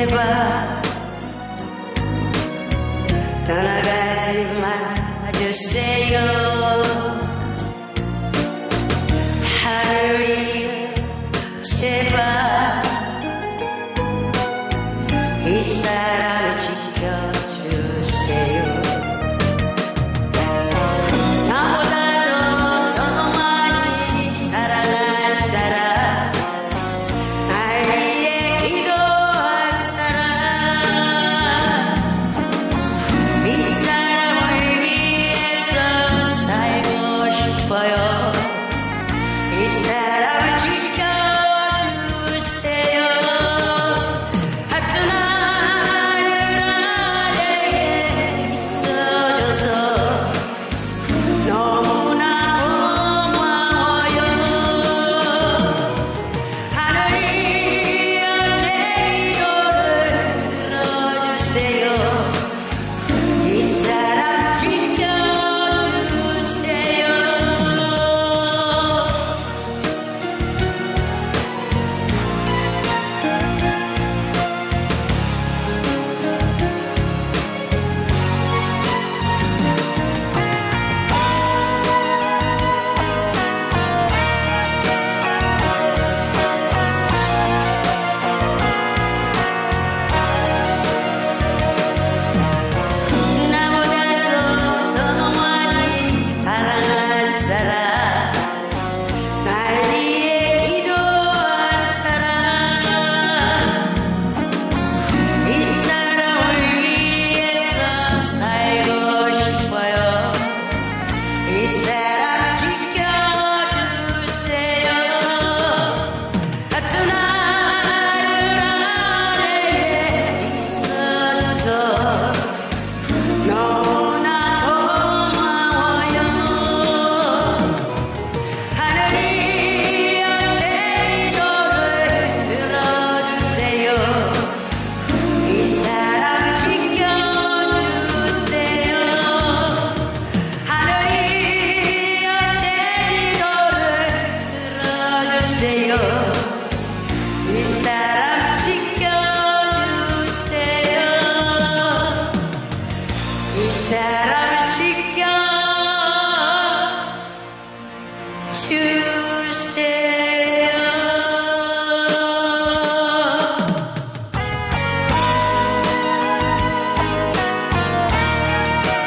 이제봐. 떠나가지 말아주세요 하늘이 제발 이 사랑을 지켜주세요 싶 이